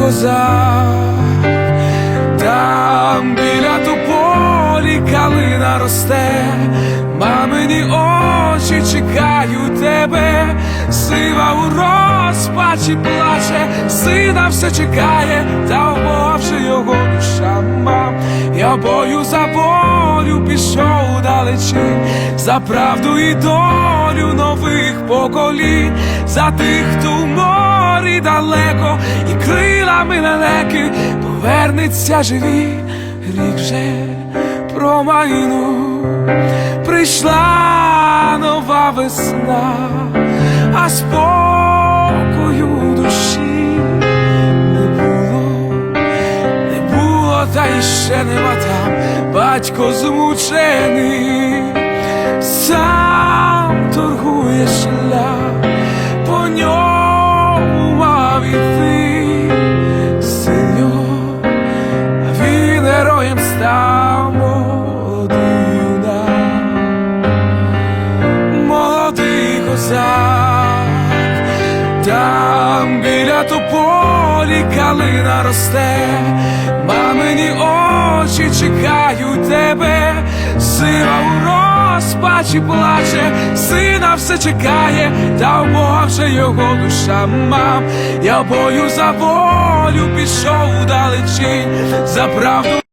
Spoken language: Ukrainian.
козак, там біля тополі калина росте, мамині очі чекають тебе, сива у розпачі плаче, сина все чекає, та обов'язки його душа мам. Я бою за волю пішов далечінь, за правду і долю нових поколінь, за тих, хто в морі далеко, і крилами лелеки повернеться живі, рік же промайну прийшла нова весна, а спокою душі не було. Не було, та й ще нема там. Батько змучений, героєм став молодий юнак, молодий козак, там біля тополі калина росте, мамині очі чекають тебе, сила у розпачі плаче, сина все чекає, та в його душа мам. Я бою за волю пішов далечінь, за правду.